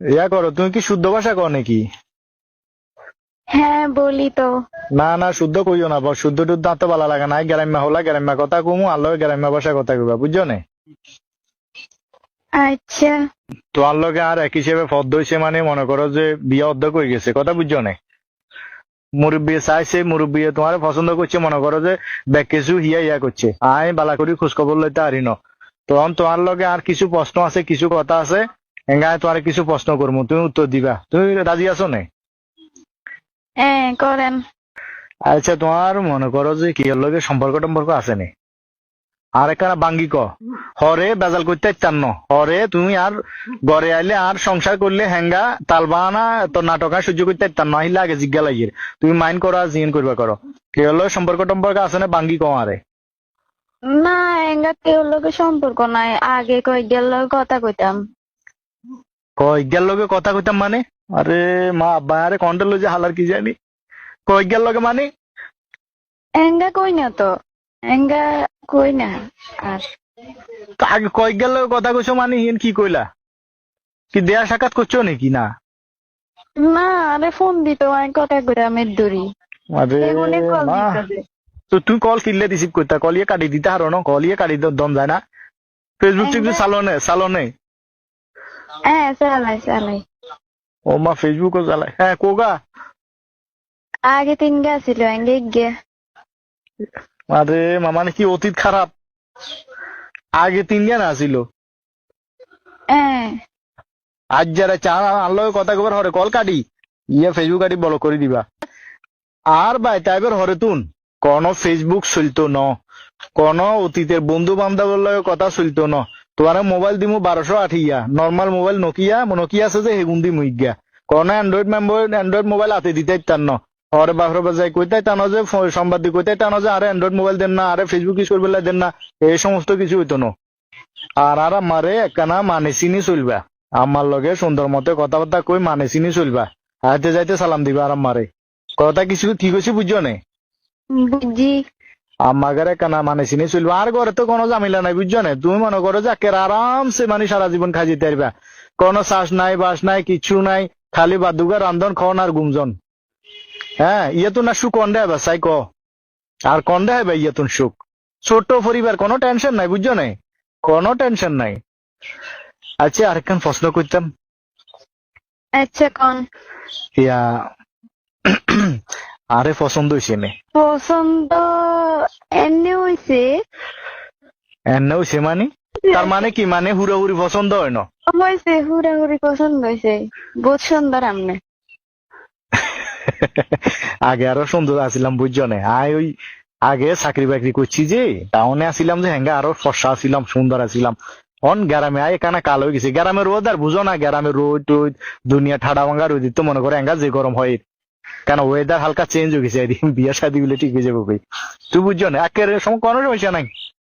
ইয়া করো তুমি কি শুদ্ধ ভাষা কও নাকি? হ্যাঁ বলি তো। না না শুদ্ধ কইও না বস শুদ্ধ টুদ্ধ তো ভালো লাগে না। গ্রাম্য হলা গ্রাম্য কথা কমু আল্লাহ গ্রাম্য ভাষা কথা কইবা বুঝছ না? আচ্ছা। তো আল্লাহকে আর এক হিসেবে ফদ্দ হইছে মানে মনে করো যে বিয়ে অর্ধেক হয়ে গেছে কথা বুঝছ না? মুরব্বী চাইছে মুরব্বী তোমার পছন্দ করছে মনে করো যে ব্যাগ কিছু হিয়া ইয়া করছে। আই বালা করি খোঁজ খবর লইতে পারি ন তখন তোমার লগে আর কিছু প্রশ্ন আছে কিছু কথা আছে এঙ্গায় তোমার কিছু প্রশ্ন করব তুমি উত্তর দিবা। তুমি রাজি আছো না? হ্যাঁ করেন। আচ্ছা তোমার মনে করো যে কি লগে সম্পর্ক টম্পর্ক আছে নে? আর একটা বাঙ্গি ক। হরে বেজাল করতে চান হরে তুমি আর ঘরে আইলে আর সংসার করলে হেঙ্গা তালবানা তো নাটকা সহ্য করতে চান না আহিলে আগে জিজ্ঞা লাগিয়ে। তুমি মাইন্ড করো আর জিন করবা করো। কি হলো সম্পর্ক টম্পর্ক আছে না বাঙ্গি ক আরে? না এঙ্গা কেউ লোকের সম্পর্ক নাই। আগে কয়েকদিন লোক কথা কইতাম। কয়েকগার লগে কথা কইতাম মানে? আরে মা আব্বা আরে কন্ট্রোল লই যে হালার কি জানি? কয়েকগার লগে মানে? এঙ্গা কই না তো? এঙ্গা কই না আর? আগে কয়েকগার লগে কথা কইছো মানে? হিন কি কইলা? কি দেয়া সাক্ষাৎ করছ নাকি? না। না আরে ফোন দিত আমি কথা কইতাম এর দূরি আরে মা। তো তুই কল কিনলে রিসিভ করতে? কল ইয়ে কাটি দিতে হারো না? কল ইয়ে কাটি দম যায় না? ফেসবুক টিপতে সালনে সালনে হ্যাঁ চালাই চালাই। ও মা ফেসবুকও চালায় হ্যাঁ কোগা আগে তিন গা ছিল গে আরে মামা নাকি অতীত খারাপ? আগে তিন জ্ঞান আসিল হ্যাঁ আজ যারা চা আনলো কথা কবার হরে কল কাটি। ইয়ে ফেসবুক কাটি বলো করে দিবা। আর ভাই তাইবার হরে তুন। কোন ফেসবুক চলতো ন। কোন অতীতের বন্ধু বান্ধবের লগে কথা চলতো ন। তোমার মোবাইল দিমু বারোশো আঠিয়া। নর্মাল মোবাইল নকিয়া নকিয়া আছে যে হেগুন দিমু ইগিয়া কোন অ্যান্ড্রয়েড মেম্বার অ্যান্ড্রয়েড মোবাইল হাতে দিতে ইত্যান ন হরে বাহরে বাজাই কইতাই টানো যে সংবাদ দি কইতাই টানো যে আরে অ্যান্ড্রয়েড মোবাইল দেন না আরে ফেসবুক ইউজ করবে দেন না, এই সমস্ত কিছু হইতো না। আর আর আমারে একখানা মানে চিনি চলবা। আমার লগে সুন্দর মতে কথাবার্তা কই মানে চিনি চলবা। হাইতে যাইতে সালাম দিবা আর আমারে কথা কিছু ঠিক হয়েছে বুঝছ নে? বুঝি আমাদের কানা মানে চিনি চলবা আর ঘরে তো কোনো জামিলা নাই বুঝছ নে? তুমি মনে করো যে একের আরামসে মানে সারা জীবন খাই যেতে পারবা। কোনো শ্বাস নাই বাস নাই কিছু নাই খালি বাদুগা রান্ধন খন আর গুমজন। হ্যাঁ ইয়ে তো না সুখ কন্ডে হবে সাই ক। আর কন্ডে হবে ইয়ে তো সুখ। ছোট পরিবার কোনো টেনশন নাই বুঝছ নে? কোনো টেনশন নাই। আচ্ছা আরেকখান প্রশ্ন করতাম। আচ্ছা কোন? ইয়া আরে পছন্দ হয়েছে পছন্দ এমনি হইছে মানে? তার মানে কি মানে হুড়াহুড়ি পছন্দ হয় না? হয়েছে হুড়াহুড়ি পছন্দ হয়েছে। বহুত সুন্দর আমনে। আগে আরও সুন্দর আছিলাম বুঝছ না? আয় ওই আগে চাকরি বাকরি করছি যে টাউনে আসিলাম যে হ্যাঙ্গা আরও ফর্সা আছিলাম সুন্দর আছিলাম। অন গ্রামে আয় এখানে কালো হয়ে গেছে। গ্রামের রোদ আর বুঝো না গ্রামের রোদ টোদ দুনিয়া ঠাডা ভাঙ্গা রোদ তো মনে করে হ্যাঙ্গা যে গরম হয়। কেন ওয়েদার হালকা চেঞ্জ হয়ে গেছে বিয়ে শাদি গুলো ঠিক হয়ে যাবে ভাই। তুই বুঝছ না একের সময় কোনো সমস্যা নাই।